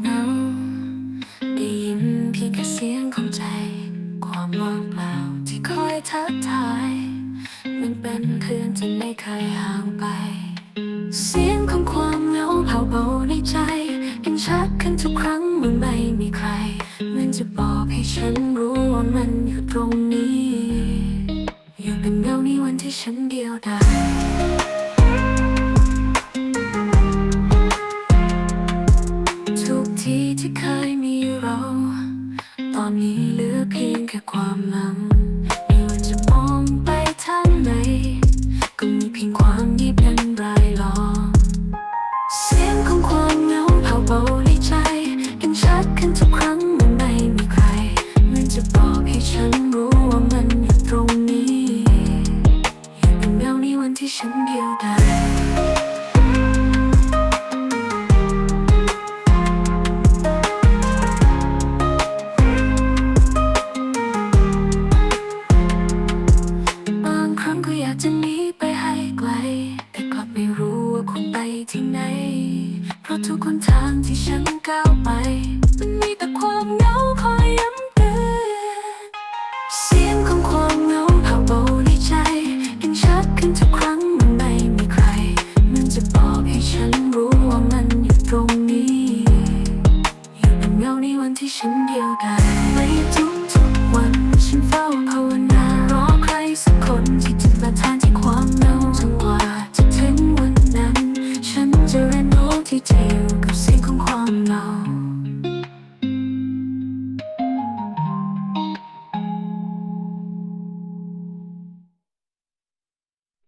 เงาได้ยินเพียงแค่เสียงของใจ ความว่างเปล่าที่คอยทักทาย มันเป็นเพื่อนที่ไม่เคยห่างไป เสียงของความเหงาเผาเบาในใจยิ่งชัดขึ้นทุกครั้งเมื่อไม่มีใคร มันจะบอกให้ฉันรู้ว่ามันอยู่ตรงนี้ อยู่เป็นเงาในวันที่ฉันเดียวดาย เคยมีเรา ตอนนี้เหลือเพียงแค่ความหลังไม่ว่าจะมองไปทางไหน ก็มีเพียงความเงียบยันรายล้อมเสียงของความเหงาเผาเบาในใจกันชัดขึ้นทุกครั้งเมื่อไม่มีใครมันจะบอกให้ฉันรู้ว่ามันอยู่ตรงนี้อยู่เป็นเงาในวันที่ฉันเดียวดาย ที่ไหน เพราะทุกคนทางที่ฉันก้าวไป มันมีแต่ความเหงาคอยย้ำเตือนเสียงของความเหงาเผาเบาในใจยังชัดขึ้นทุกครั้งมันไม่มีใคร มันจะบอกให้ฉันรู้ว่ามันอยู่ตรงนี้ อยู่เป็นเงาในวันที่ฉันเดียวดายไม่ทุกทุกๆวันฉันเฝ้าภาว